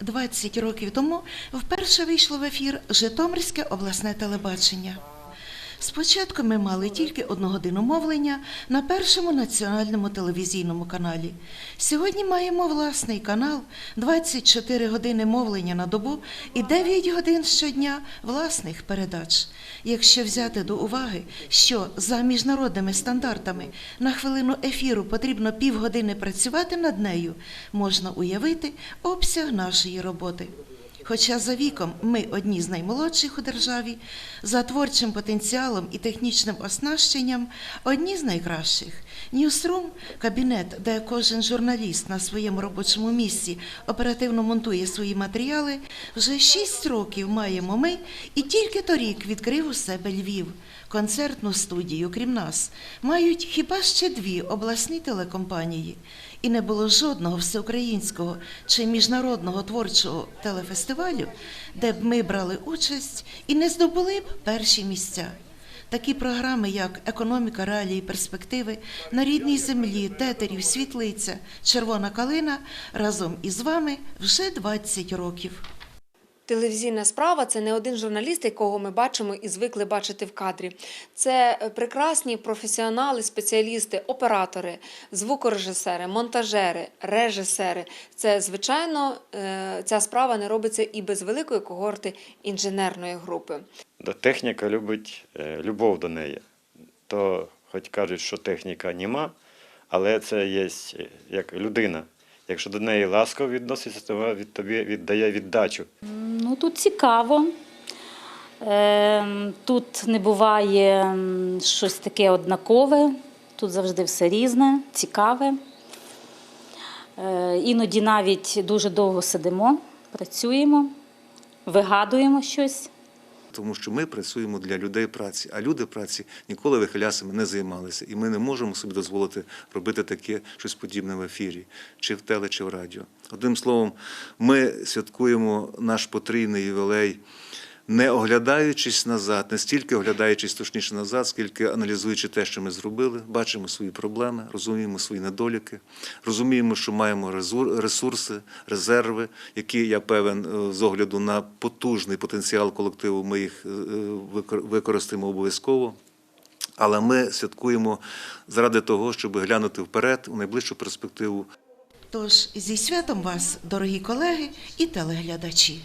20 років тому вперше вийшло в ефір Житомирське обласне телебачення. Спочатку ми мали тільки одну годину мовлення на першому національному телевізійному каналі. Сьогодні маємо власний канал, 24 години мовлення на добу і 9 годин щодня власних передач. Якщо взяти до уваги, що за міжнародними стандартами на хвилину ефіру потрібно півгодини працювати над нею, можна уявити обсяг нашої роботи. Хоча за віком ми одні з наймолодших у державі, за творчим потенціалом і технічним оснащенням одні з найкращих. Ньюсрум – кабінет, де кожен журналіст на своєму робочому місці оперативно монтує свої матеріали, вже шість років маємо ми і тільки торік відкрив у себе Львів. Концертну студію, крім нас, мають хіба ще дві обласні телекомпанії. І не було жодного всеукраїнського чи міжнародного творчого телефестивалю, де б ми брали участь і не здобули б перші місця. Такі програми, як Економіка, реалії, перспективи, на рідній землі, тетерів, світлиця, червона калина разом із вами вже 20 років. Телевізійна справа це не один журналіст, якого ми бачимо і звикли бачити в кадрі. Це е, прекрасні професіонали, спеціалісти, оператори, звукорежисери, монтажери, режисери. Це звичайно е, ця справа не робиться і без великої когорти інженерної групи. Техніка любить е, любов до неї. То хоч кажуть, що техніка нема, але це є як людина. Якщо до неї ласково відноситься, то вона від тобі віддає віддачу. Ну, тут цікаво. Ем, Тут не буває щось таке однакове, тут завжди все різне, цікаве. Е, Іноді навіть дуже довго сидимо, працюємо, вигадуємо щось. Тому що ми працюємо для людей праці, а люди праці ніколи вихилясами не займалися. І ми не можемо собі дозволити робити таке щось подібне в ефірі, чи в теле, чи в радіо. Одним словом, ми святкуємо наш потрійний ювілей, не оглядаючись назад, не стільки оглядаючись точніше назад, скільки аналізуючи те, що ми зробили, бачимо свої проблеми, розуміємо свої недоліки, розуміємо, що маємо ресурси, резерви, які я певен е, з огляду на потужний потенціал колективу, ми їх е, використаємо обов'язково. Але ми святкуємо заради того, щоб глянути вперед у найближчу перспективу Тож зі святом вас, дорогі колеги і телеглядачі!